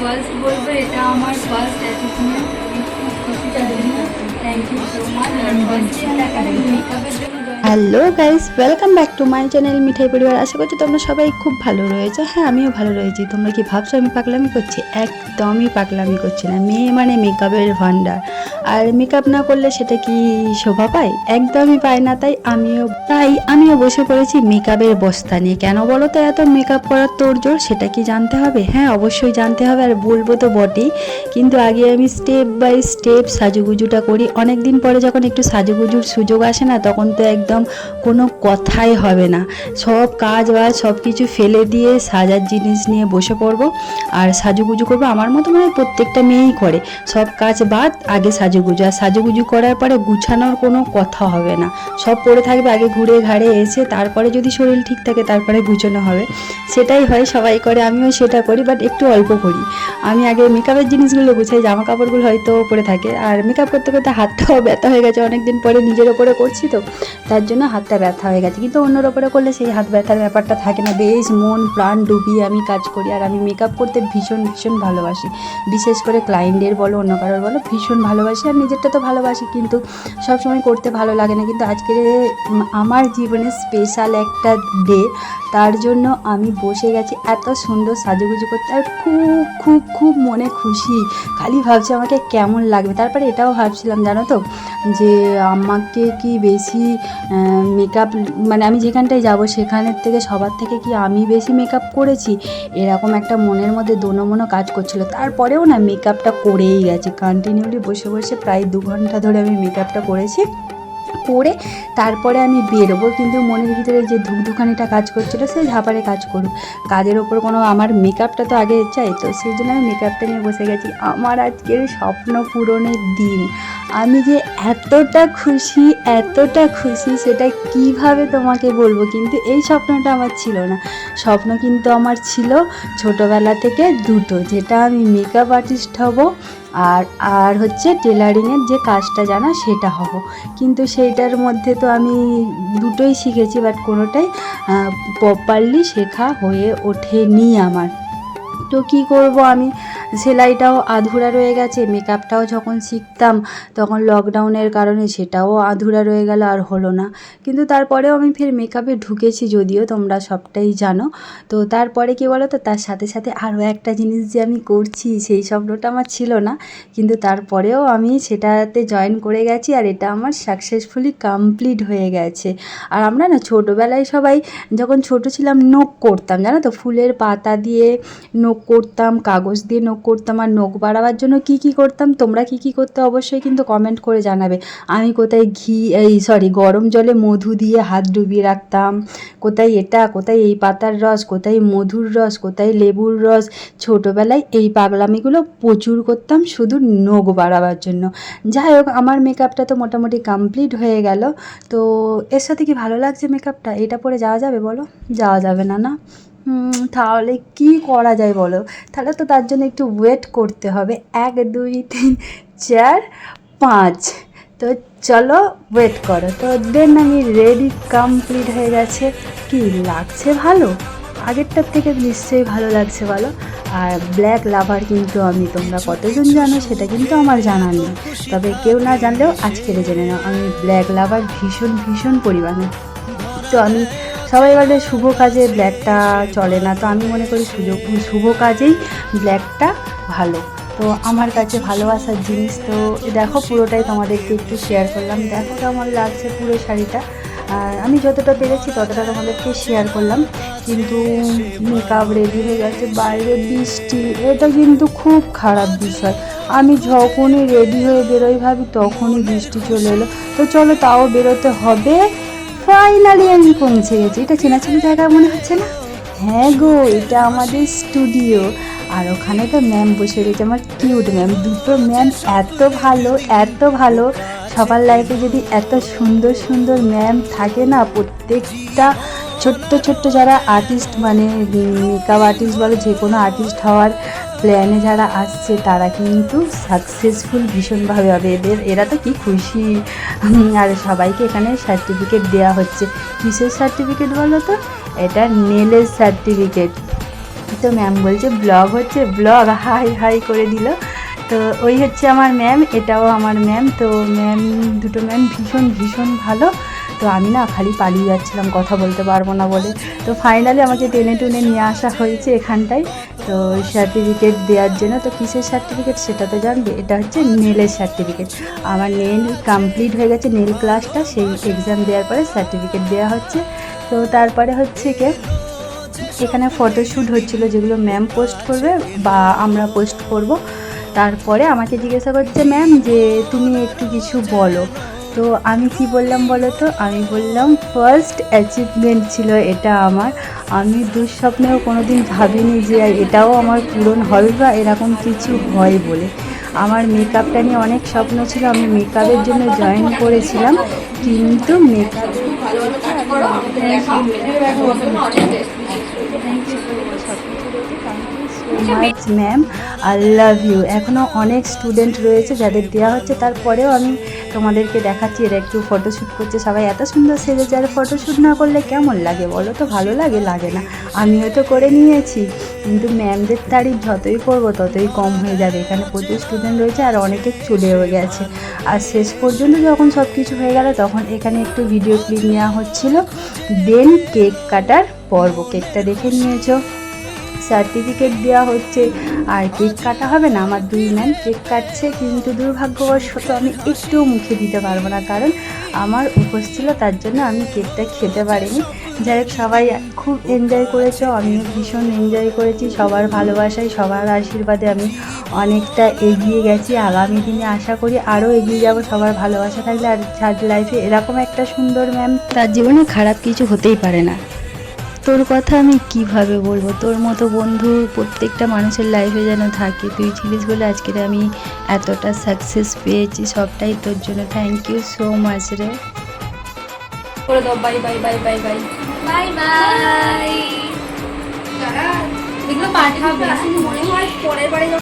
First বলব, এটা আমার first hello guys welcome back to my channel Mithai পরিবার আশা করছি তোমরা সবাই খুব ভালো রয়েছে। হ্যাঁ আমিও ভালো রয়েছি। তোমরা কি ভাবছ আমি পাগলামি করছি? একদমই পাগলামি করছি না। মেয়ে মানে মেকআপের ভান্ডার আর মেকআপ না করলে সেটা কি শোভা পায়? একদমই পায় না, তাই আমিও তাই আমিও বসে পড়েছি মেকআপের বস্তা নিয়ে। কেন বলো তো এত মেকআপ করার তোড়জোড়? সেটা কি জানতে হবে? হ্যাঁ অবশ্যই জানতে হবে, আর বলব তো বটেই। কিন্তু আগে আমি স্টেপ বাই স্টেপ সাজুগুজুটা করি। অনেক দিন পরে যখন একটু সাজুগুজুর সুযোগ আসে না, তখন তো একদম কোনো কথাই হবে না। সব কাজ বাজ, সব কিছু ফেলে দিয়ে সাজার জিনিস নিয়ে বসে পড়ব। আর সাজুগুজু করব, আমার মতো মানে প্রত্যেকটা মেয়েই করে। সব কাজ বাদ, আগে সাজুগুজু। আর সাজুগুজু করার পরে গুছানোর কোনো কথা হবে না। সব পড়ে থাকবে, আগে ঘুরে ঘাড়ে এসে তারপরে যদি শরীর ঠিক থাকে তারপরে গুছানো হবে। সেটাই হয়, সবাই করে, আমিও সেটা করি বাট একটু অল্প করি। আমি আগে মেকআপের জিনিসগুলো গুছাই জামা কাপড়গুলো হয়তো পরে থাকে। আর মেকআপ করতে করতে হাতটাও ব্যথা হয়ে গেছে, অনেকদিন পরে নিজের ওপরে করছি তো, তার জন্য হাতটা ব্যথা হয়ে গেছে। কিন্তু অন্যর ওপরে করলে সেই হাত ব্যথার ব্যাপারটা থাকে না। বেশ মন, প্রাণ ডুবিয়ে আমি কাজ করি, আর আমি মেকআপ করতে ভীষণ ভীষণ ভালোবাসি। বিশেষ করে ক্লায়েন্টের বলো, অন্য কারোর বলো, ভীষণ ভালোবাসি। আর নিজেরটা তো ভালোবাসি, কিন্তু সবসময় করতে ভালো লাগে না। কিন্তু আজকে আমার জীবনে স্পেশাল একটা ডে তার জন্য আমি বসে গেছি এত সুন্দর সাজুগুজু করতে আর খুব খুব খুব মনে খুশি। খালি ভাবছি আমাকে কেমন লাগবে। তারপরে এটাও ভাবছিলাম, জানো তো? যে আমাকে কি বেশি মেকআপ মানে আমি যেখানটায় যাব সেখানের থেকে সবার থেকে কি আমি বেশি মেকআপ করেছি? এরকম একটা মনের মধ্যে দোনো মনো কাজ করছিল। তারপরেও না মেকআপটা করেই গেছে। কন্টিনিউলি বসে বসে প্রায় দু ঘণ্টা ধরে আমি মেকআপটা করেছি। করে তারপরে আমি বেরোবো, কিন্তু মনের ভিতরে যে ধুকধুকানিটা কাজ করছিল, সেই ঝাপারে কাজ করুক কাজের ওপর কোনো আমার মেকআপটা তো আগে চাই, তো সেই জন্য আমি মেকআপটা নিয়ে বসে গেছি। আমার আজকের স্বপ্ন পূরণের দিন। আমি যে এতটা খুশি এতটা খুশি, সেটা কীভাবে তোমাকে বলব? কিন্তু এই স্বপ্নটা আমার ছিল না। স্বপ্ন কিন্তু আমার ছিল ছোটোবেলা থেকে দুটো, যেটা আমি মেকআপ আর্টিস্ট হব আর আর হচ্ছে টেলারিংয়ের যে কাজটা জানা সেটা হব। কিন্তু সেইটার মধ্যে তো আমি দুটোই শিখেছি বাট কোনোটাই প্রপারলি শেখা হয়ে ওঠেনি আমার। তো কী করব আমি? সেলাইটাও আধুরা রয়ে গেছে মেকআপটাও যখন শিখতাম, তখন লকডাউনের কারণে সেটাও আধুরা রয়ে গেল আর হলো না। কিন্তু তারপরেও আমি ফের মেকআপে ঢুকেছি যদিও, তোমরা সবটাই জানো। তো তারপরে কী বলো তো তার সাথে সাথে আরও একটা জিনিস যে আমি করছি, সেই স্বপ্নটা আমার ছিল না। কিন্তু তারপরেও আমি সেটাতে জয়েন করে গেছি আর এটা আমার সাকসেসফুলি কমপ্লিট হয়ে গেছে। আর আমরা না ছোটোবেলায় সবাই যখন ছোট ছিলাম নোক করতাম, জানো তো? ফুলের পাতা দিয়ে নোক করতাম, কাগজ দিয়ে নোক করতাম আর নোক বাড়াবার জন্য কি কি করতাম, তোমরা কি কি করতে অবশ্যই কিন্তু কমেন্ট করে জানাবে। আমি কোথায় ঘি, এই সরি গরম জলে মধু দিয়ে হাত ডুবিয়ে রাখতাম। কোথায় এটা, কোথায় এই পাতার রস, কোথায় মধুর রস, কোথায় লেবুর রস। ছোটোবেলায় এই পাগলামিগুলো প্রচুর করতাম শুধু নখ বাড়াবার জন্য। যাই হোক, আমার মেকআপটা তো মোটামুটি কমপ্লিট হয়ে গেল। তো এর সাথে কি ভালো লাগছে মেকআপটা এটা পরে যাওয়া যাবে বলো? যাওয়া যাবে না না? তাহলে কি করা যায় বলো? তাহলে তো তার জন্য একটু ওয়েট করতে হবে। এক, দুই, তিন, চার, পাঁচ। তো চলো ওয়েট করো। তো দেন আমি রেডি কমপ্লিট হয়ে গেছে। কি লাগছে ভালো? আগেরটার থেকে নিশ্চয়ই ভালো লাগছে বলো। আর ব্ল্যাক লাভার কিন্তু আমি তোমরা কতজন জানো সেটা কিন্তু আমার জানা নেই। তবে কেউ না জানলেও আজকের জেনে নাও, আমি ব্ল্যাক লাভার ভীষণ ভীষণ পরিমাণে। তো আমি সবাই বলে শুভ কাজে ব্ল্যাকটা চলে না, তো আমি মনে করি সুযোগ, শুভ কাজেই ব্ল্যাকটা ভালো। তো আমার কাছে ভালোবাসার জিনিস, তো দেখো পুরোটাই তোমাদেরকে একটু শেয়ার করলাম। দেখো কেমন লাগছে পুরো শাড়িটা। আর আমি যতটা পেরেছি ততটা তোমাদেরকে শেয়ার করলাম। কিন্তু মেকআপ রেডি হয়ে গেছে, বাইরে বৃষ্টি, এটা কিন্তু খুব খারাপ বিষয়। আমি যখনই রেডি হয়ে বেরোই ভাবি, তখনই বৃষ্টি চলে এলো। তো চলো তাও বেরোতে হবে। ফাইনালি আমি পৌঁছে গেছি। এটা চেনা চেনা জায়গা মনে হচ্ছে না? হ্যাঁ গো, এটা আমাদের স্টুডিও আর ওখানে তো ম্যাম বসে রয়েছে, আমার কিউট ম্যাম দুটো ম্যাম এত ভালো এত ভালো। সবার লাইফে যদি এত সুন্দর সুন্দর ম্যাম থাকে না, প্রত্যেকটা ছোট্ট ছোট্ট যারা আর্টিস্ট মানে মেকআপ আর্টিস্ট বলো, যে কোনো আর্টিস্ট হওয়ার প্ল্যানে যারা আসছে, তারা কিন্তু সাকসেসফুল ভীষণভাবে হবে। এদের, এরা তো কি খুশি? আর সবাইকে এখানে সার্টিফিকেট দেওয়া হচ্ছে। কিসের সার্টিফিকেট বলো তো? এটা নেলের সার্টিফিকেট তো ম্যাম বলছে ব্লগ হচ্ছে ব্লগ হাই হাই করে দিল। তো ওই হচ্ছে আমার ম্যাম এটাও আমার ম্যাম তো ম্যাম দুটো ম্যাম ভীষণ ভীষণ ভালো। তো আমি না খালি পালিয়ে যাচ্ছিলাম, কথা বলতে পারব না বলে। তো ফাইনালি আমাকে টেনে টুনে নিয়ে আসা হয়েছে এখানটায়। তো সার্টিফিকেট দেওয়ার জন্য, তো কিসের সার্টিফিকেট সেটা তো জানবে? এটা হচ্ছে নেলের সার্টিফিকেট আমার নেল কমপ্লিট হয়ে গেছে নেল ক্লাসটা সেই এক্সাম দেওয়ার পরে সার্টিফিকেট দেওয়া হচ্ছে। তো তারপরে হচ্ছে কি, এখানে ফটোশ্যুট হচ্ছিল, যেগুলো ম্যাম পোস্ট করবে বা আমরা পোস্ট করব। তারপরে আমাকে জিজ্ঞাসা করছে ম্যাম যে তুমি একটু কিছু বলো। তো আমি কি বললাম বলো তো? আমি বললাম ফার্স্ট অ্যাচিভমেন্ট ছিল এটা আমার। আমি দুঃস্বপ্নেও কোনো দিন ভাবিনি যে এটাও আমার পূরণ হবে বা এরকম কিছু হয় বলে। আমার মেকআপটা নিয়ে অনেক স্বপ্ন ছিল, আমি মেকআপের জন্য জয়েন করেছিলাম, কিন্তু মেকআপ ভালো much ma'am I love you এখনও অনেক স্টুডেন্ট রয়েছে যাদের দেওয়া হচ্ছে। তারপরেও আমি তোমাদেরকে দেখাচ্ছি, এরা একটু ফটোশ্যুট করছে। সবাই এত সুন্দর সেজেছে আর ফটোশ্যুট না করলে কেমন লাগে বলো তো? ভালো লাগে লাগে না। আমিও তো করে নিয়েছি। কিন্তু ম্যামদের তারিফ যতই করব, ততই কম হয়ে যাবে। এখানে প্রচুর স্টুডেন্ট রয়েছে আর অনেকে চলেও গেছে। আর শেষ পর্যন্ত যখন সব কিছু হয়ে গেল, তখন এখানে একটু ভিডিও ক্লিপ নেওয়া হচ্ছিল। দেন কেক কাটার পর্ব। কেকটা দেখে নিয়েছো। সার্টিফিকেট দেওয়া হচ্ছে। আর কেক কাটা হবে না, আমার দুই ম্যাম কেক কাটছে কিন্তু দুর্ভাগ্যবশত আমি একটুও মুখে দিতে পারব না, কারণ আমার উপোস ছিল তার জন্য আমি কেকটা খেতে পারিনি। যাই হোক, সবাই খুব এনজয় করেছ, আমিও ভীষণ এনজয় করেছি। সবার ভালোবাসায়, সবার আশীর্বাদে আমি অনেকটা এগিয়ে গেছি। আগামী দিনে আশা করি আরও এগিয়ে যাব। সবার ভালোবাসা থাকলে আর লাইফে এরকম একটা সুন্দর ম্যাম তার জীবনে খারাপ কিছু হতেই পারে না। তোর কথা আমি কীভাবে বলব? তোর মতো বন্ধু প্রত্যেকটা মানুষের লাইফে যেন থাকে। তুই ছিলিস বলে আজকের আমি এতটা সাকসেস পেয়েছি সবটাই তোর জন্য। থ্যাংক ইউ সো মাচ রে। করে দাও bye bye bye bye bye bye bye এগুলো পাঠাবে। মনে হয় পরের বারে